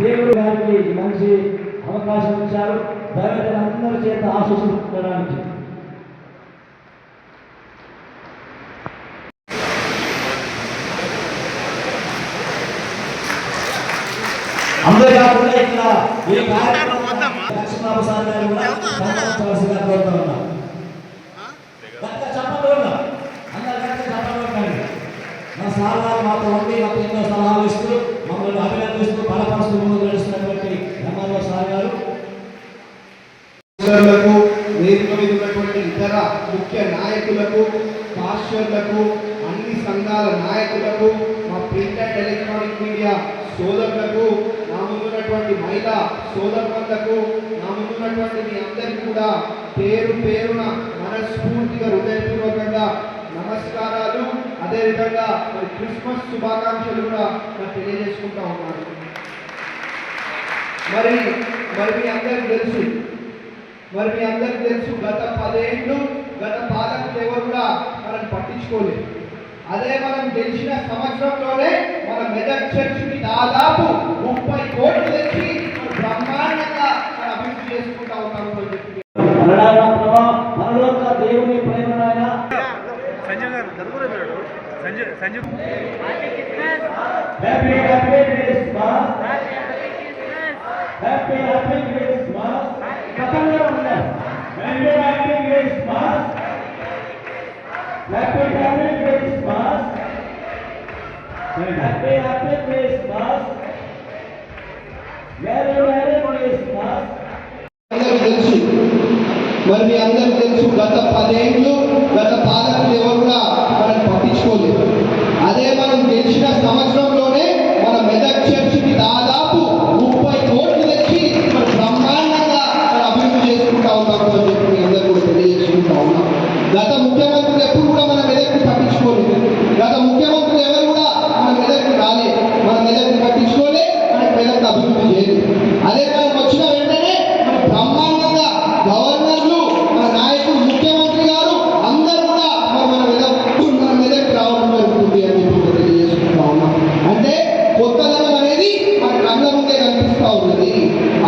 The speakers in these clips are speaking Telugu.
దేవుడు గారికి మంచి అవకాశం ఇచ్చారు. దైవజనులందరి చేత ఆశీస్సులు పొందడానికి. అంతేకాకుండా ఇక్కడ ఈ కార్యక్రమం లక్ష్మణబాబు సార్ గారు కూడా బలపరుస్తూ ముందుకు నడుస్తున్నటువంటి ఎంఆర్ఓ సార్ గారు. సోదరులకు వేదిక మీద ఉన్నటువంటి ఇతర ముఖ్య నాయకులకు పాస్టర్లకు అన్ని సంఘాల నాయకులకు మా ప్రింట్ అండ్ ఎలక్ట్రానిక్ మీడియా సోదరులకు నా ముందున్నటువంటి మహిళా సోదరులకు నా ముందున్నటువంటి మీ అందరికీ కూడా పేరు పేరున మనస్ఫూర్తిగా హృదయపూర్వకంగా నమస్కారాలు. అదేవిధంగా మరి క్రిస్మస్ శుభాకాంక్షలు కూడా మరి తెలియజేసుకుంటా ఉన్నాను. మరి మరి మీ అందరికీ తెలుసు. మరి మీ అందరికీ తెలుసు గత పదేళ్ళు గత పాలకులు ఎవరు కూడా మనం పట్టించుకోలేదు. అదే మనం గెలిచిన సంవత్సరంలోనే మన మెదక్ చర్చికి దాదాపు ముప్పై కోట్లు తెచ్చి బ్రహ్మాండంగా మనం అభివృద్ధి చేసుకుంటా పరలోక దేవుని ప్రేమనాయన సంజయ్ గారు నలుగురు వెళ్ళాడు Sanjay Sanjay. Happy happy Christmas happy happy Christmas గతంలో ఉన్నారు happy happy Christmas happy happy Christmas happy happy Christmas very very Christmas అందరికీ తెలుసు మరి మీ అందరికీ తెలుసు గత పదేళ్ళు చేసుకుంటా ఉన్నాము అని చెప్పి మీ అందరూ కూడా తెలియజేసుకుంటా ఉన్నాం గత ముఖ్యమంత్రులు ఎప్పుడు కూడా మన మెదక్ని పట్టించుకోలేదు గత ముఖ్యమంత్రులు ఎవరు కూడా మన మెదక్కి రాలేదు మన మెదక్ని పట్టించుకోలే మన మెదక్ అభివృద్ధి చేయలేదు అదే మనం వచ్చిన వెంటనే మన బ్రహ్మాండంగా గవర్నర్లు మన నాయకులు ముఖ్యమంత్రి గారు అందరూ కూడా మరి మన మెదక్ మన మెదక్కి రావడం జరుగుతుంది అని చెప్పి కూడా తెలియజేసుకుంటా ఉన్నాం అంటే కొత్తదనం అనేది మన కళ్ళ ముందే కనిపిస్తా ఉన్నది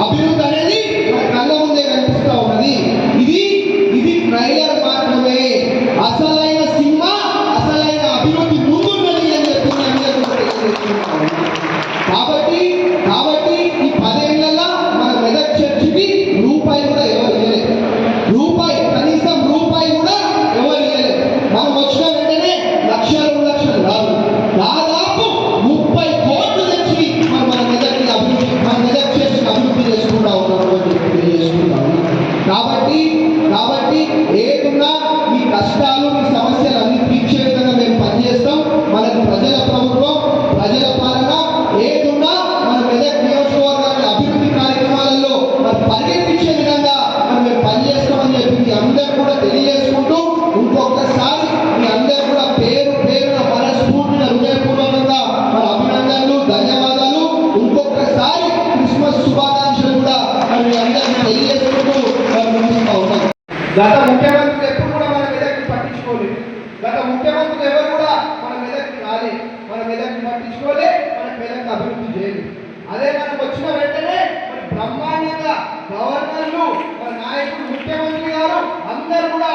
అభివృద్ధి అనేది మన కళ్ళ ముందే కనిపిస్తా ఉన్నది ఇది ఇది ట్రైలర్ మాత్రమే అసలైన సినిమా అసలైన అభివృద్ధి ముందున్నది అని చెప్పి మీ అందరూ కూడా తెలియజేసుకుంటా తెలియజేసుకుంటూ ఇంకొకసారి మీ అందరూ కూడా పేరు పేరున మనస్ఫూర్తిగా హృదయపూర్వకంగా మన అభినందనలు ధన్యవాదాలు. ఇంకొకసారి క్రిస్మస్ శుభాకాంక్షలు కూడా మనం అందరికీ తెలియజేసుకుంటూ గత ముఖ్యమంత్రులు ఎప్పుడు కూడా మన మెదక్కి పట్టించుకోలేదు. గత ముఖ్యమంత్రులు ఎవరు కూడా మన మెదక్కి రాలేదు మన మెదక్కి పట్టించుకోలే మన మెదక్కి అభివృద్ధి చేయలేదు. అదే మనకు వచ్చిన వెంటనే బ్రహ్మాండంగా గవర్నర్లు మన నాయకుడు ముఖ్యమంత్రి గారు అందరూ కూడా